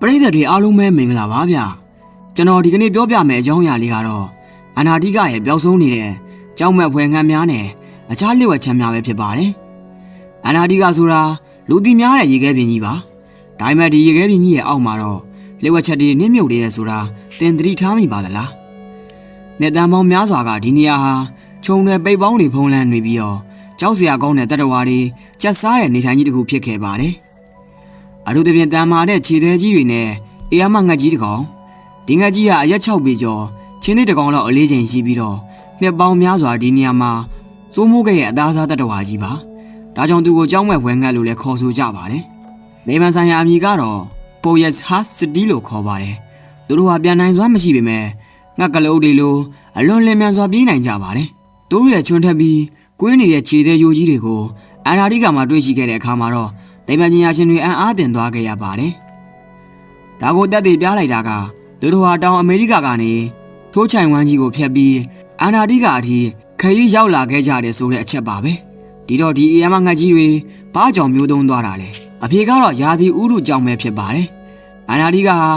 ပရိသတ်တွေအားလုံးပဲမင်္ဂလာပါဗျကျွန်တော်ဒီကနေ့ပြောပြမယ့်အကြောင်းအရာလေးကတော့အနာတိကရဲ့ပျောက်ဆုံးနေတဲ့ကြောက်မက်ဖွယ်ငံများနဲ့အခြားလျှို့ဝှက်ချမ်းများပဲဖြစ်ပါတယ်အနာတိကဆိုတာလူသိများတဲ့ရေခဲပြင်ကြီးပါဒါပေမဲ့ဒီရေခဲပြင်ကြီးရဲ့အောက်မှာတော့လျှို့ဝှက်ချက်တွေနစ်မြုပ်နေတယ်ဆိုတာသင်သတိထားမိပါသလားနှစ်တန်ပေါင်းများစွာကဒီနေရာဟာခြုံတွေပိတ်ပေါင်းတွေဖုံးလန်းနေပြီးတော့ကြောက်စရာကောင်းတဲ့တတဝါတွေကြက်စားတဲ့နေထိုင်ကြီးတစ်ခုဖြစ်ခဲ့ပါတယ် အထူးသဖြင့်တန်မာတဲ့ခြေသေးကြီးတွေနဲ့အေးအမငှက်ကြီးတစ်ကောင်ဒီငှက်ကြီးကအရက်6ပေကျော်ချင်းသေးတစ်ကောင်လောက်အလေးချိန်ရှိပြီးတော့နှစ်ပေါင်းများစွာဒီနေရာမှာစိုးမိုးခဲ့ရဲ့အသားစားတတဝါကြီးပါဒါကြောင့်သူကိုကြောင်းမဲ့ဝဲငှက်လို့လည်းခေါ်ဆိုကြပါတယ်နေမန်ဆိုင်ရာအမည်ကတော့ Poyes Has City လို့ခေါ်ပါတယ်သူတို့ဟာပြန်နိုင်စွမ်းမရှိပေမဲ့ငှက်ကလေးတွေလိုအလွန်လင်းမြန်စွာပြေးနိုင်ကြပါတယ်သူတို့ရဲ့ချွန်းထက်ပြီးကွင်းနေတဲ့ခြေသေးရိုးကြီးတွေကိုအနာဒီကမှာတွေ့ရှိခဲ့တဲ့အခါမှာတော့ သိပ္ပံပညာရှင်တွေအံ့အားသင့်သွားခဲ့ရပါတယ်။ဒါကိုတက်သေးပြလိုက်တာကသူတို့ဟာတောင်အမေရိကကနေထိုးချိုင်ဝမ်းကြီးကိုဖျက်ပြီးအန္တာတိကအထိခရီးရောက်လာခဲ့ကြတယ်ဆိုတဲ့အချက်ပါပဲ။ဒီတော့ဒီအေးမငှက်ကြီးတွေဘာကြောင့်မျိုးသုံးသွားတာလဲ။အဖေကတော့ယာသီဥရုကြောင့်ပဲဖြစ်ပါတယ်။အန္တာတိကဟာ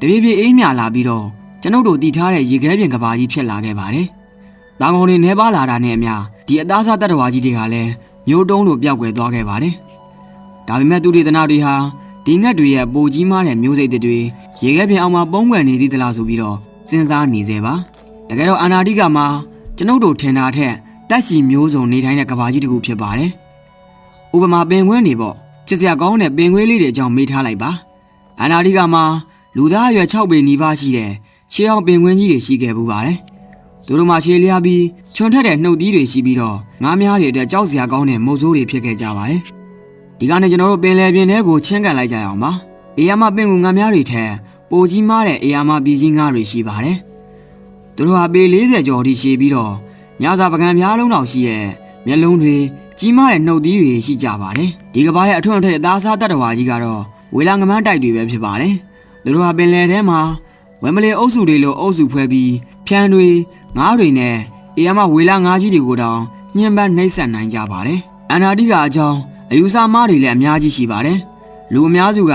တပြေးပြေးအေးမြလာပြီးတော့ကျွန်ုပ်တို့တည်ထားတဲ့ရေခဲပြင်ကဘာကြီးဖြစ်လာခဲ့ပါတယ်။တောင်ကုန်တွေနေပါလာတာနဲ့အမျှဒီအသားစားတတ္တဝါကြီးတွေကလည်းမျိုးတုံးလိုပျောက်ကွယ်သွားခဲ့ပါတယ်။ ဒါပေမဲ့သူတေသနာတွေဟာဒီငှက်တွေရဲ့ပိုကြီးမားတဲ့မျိုးစိတ်တွေရေခဲပြင်အောင်မှာပုံးကွယ်နေသည့်တလားဆိုပြီးတော့စဉ်းစားနေစေပါတကယ်တော့အာနာတိကမှာကျွန်ုပ်တို့ထင်တာထက်တက်ရှိမျိုးစုံနေထိုင်တဲ့ကဘာကြီးတစ်ခုဖြစ်ပါတယ်ဥပမာပင်ခွင်းနေပေါ့ချစ်စရာကောင်းတဲ့ပင်ခွေးလေးတွေအကြောင်းမေးထားလိုက်ပါအာနာတိကမှာလူသားအရွယ်6ပေနီးပါးရှိတဲ့ရှေးအောင်ပင်ခွင်းကြီးတွေရှိခဲ့ဘူးပါတယ်သူတို့မှာရှေးလျားပြီးချွန်ထက်တဲ့နှုတ်သီးတွေရှိပြီးတော့ငားများတွေအတွက်ကြောက်စရာကောင်းတဲ့မုတ်ဆိုးတွေဖြစ်ခဲ့ကြပါတယ် ဒီကနေ့ကျွန်တော်တို့ပင်လယ်ပြင်ထဲကိုချင်းကန်လိုက်ကြရအောင်ပါ။အေယာမပင်ကူငါများတွေထက်ပိုကြီးမားတဲ့အေယာမပြည်ကြီးငါတွေရှိပါတယ်။သူတို့ဟာပေ40ကျော်ထိရှည်ပြီးတော့ညစာပကံများလုံးလောက်ရှိရဲ့မျက်လုံးတွေကြီးမားတဲ့နှုတ်သီးတွေရှိကြပါတယ်။ဒီကဘာရဲ့အထွတ်အထိပ်အသားစားတတ်တော်ကြီးကတော့ဝေလာငမန်းတိုက်တွေပဲဖြစ်ပါတယ်။သူတို့ဟာပင်လယ်ထဲမှာဝမ်ဘလီအုပ်စုတွေလိုအုပ်စုဖွဲ့ပြီးဖြန်းတွေငါးတွေနဲ့အေယာမဝေလာငါးကြီးတွေကိုတောင်ညှဉ်းပန်းနှိပ်စက်နိုင်ကြပါတယ်။အန္နာတိကအကြောင်း အယူဆမားတွေလည်းအများကြီးရှိပါတယ်။လူအများစုက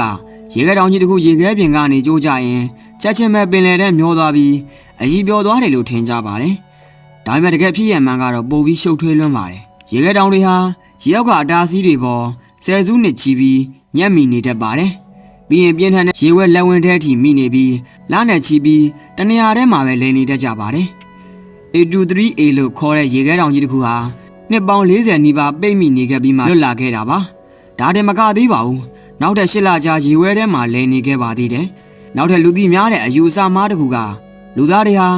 ရေခဲတောင်ကြီးတစ်ခုရေခဲပြင်ကနေကြိုးကြရင်ချက်ချင်းပဲပင်လယ်ထဲမျောသွားပြီးအကြီးပြောသွားတယ်လို့ထင်ကြပါတယ်။ဒါပေမဲ့တကယ်ဖြစ်ရမှန်ကတော့ပိုပြီးရှုပ်ထွေးလွန်းပါတယ်။ရေခဲတောင်တွေဟာရေရောက်ကအတားစီးတွေပေါ်ဆယ်စုနှစ်ချီပြီးညက်မိနေတတ်ပါတယ်။ပြီးရင်ပြင်းထန်တဲ့ရေဝဲလက်ဝင်ထဲအထိမိနေပြီးလနဲ့ချီပြီးတနေရာထဲမှာပဲလည်နေတတ်ကြပါတယ်။ A23A လို့ခေါ်တဲ့ရေခဲတောင်ကြီးတစ်ခုဟာ နှစ်ပေါင်း40နီးပါးပိတ်မိနေခဲ့ပြီးမှလွတ်လာခဲ့တာပါဒါတည်းမကသေးပါဘူးနောက်ထပ်ရှစ်လကြာရေဝဲထဲမှာလဲနေခဲ့ပါသေးတယ်နောက်ထပ်လူသိများတဲ့အယူအဆမားတစ်ခုကလူသားတွေဟာ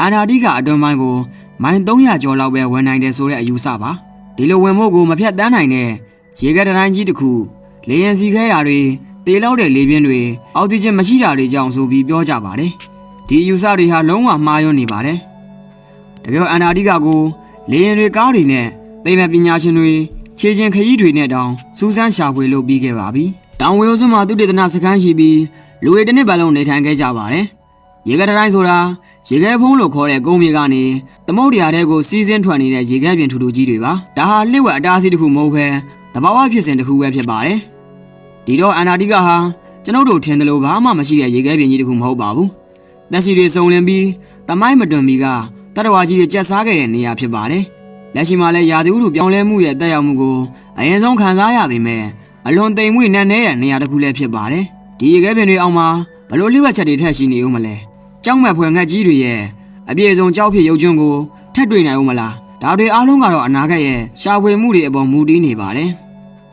အာနာတိကအတွန်းပိုင်းကိုမိုင်300ကျော်လောက်ပဲဝင်နိုင်တယ်ဆိုတဲ့အယူဆပါဒီလိုဝင်ဖို့ကိုမဖြတ်တန်းနိုင်တဲ့ရေခဲတိုင်းကြီးတစ်ခုလေရင်စီခဲတာတွေတေလောက်တဲ့လေပြင်းတွေအောက်ဆီဂျင်မရှိတာတွေကြောင့်ဆိုပြီးပြောကြပါတယ်ဒီအယူဆတွေဟာလုံးဝမှားယွင်းနေပါတယ်တကယ်အန်နာတိကကို လေရင်တွေကားတွေနဲ့သိပ္ပံပညာရှင်တွေခြေချင်းခရီးတွေနဲ့တောင်စူးစမ်းရှာဖွေလုပ်ပြီးခဲ့ပါပြီ။တောင်ဝေအိုစွန်းမှာသူတေသနာစခန်းရှိပြီးလူတွေတစ်နှစ်ပတ်လုံးနေထိုင်ခဲ့ကြပါတယ်။ရေခဲတိုင်းဆိုတာရေခဲဖုံးလို့ခေါ်တဲ့ကုန်းမြေကနေသမုတ်တရားတဲ့ကိုစီးစင်းထွက်နေတဲ့ရေခဲပြင်ထူထူကြီးတွေပါ။ဒါဟာလျှို့ဝှက်အတားအဆီးတစ်ခုမဟုတ်ဘဲတဘာဝဖြစ်စဉ်တစ်ခုပဲဖြစ်ပါတယ်။ဒီတော့အန်နာတိကဟာကျွန်ုပ်တို့ထင်တယ်လို့ဘာမှမရှိတဲ့ရေခဲပြင်ကြီးတစ်ခုမဟုတ်ပါဘူး။တက်စီတွေစုံလင်ပြီးတမိုင်းမတွင်မီက တတဝါကြီးတွေကြက်စားခဲ့တဲ့နေရာဖြစ်ပါတယ်။လက်ရှိမှာလည်းရာသီဥတုပြောင်းလဲမှုရဲ့တက်ရောက်မှုကိုအရင်ဆုံးခံစားရပေမဲ့အလွန်တိမ်မွေ့နက်နဲတဲ့နေရာတစ်ခုလည်းဖြစ်ပါတယ်။ဒီရေခဲပင်တွေအောက်မှာဘလို့လျှို့ဝှက်ချက်တွေထက်ရှိနေဦးမလဲ။ကြောက်မဲ့ဖွယ်ငှက်ကြီးတွေရဲ့အပြည့်အစုံကြောက်ဖြစ်ရုပ်ကျွန်းကိုထက်တွေ့နိုင်ဦးမလား။ဒါတွေအားလုံးကတော့အနာဂတ်ရဲ့ရှာဖွေမှုတွေအပေါ်မူတည်နေပါတယ်။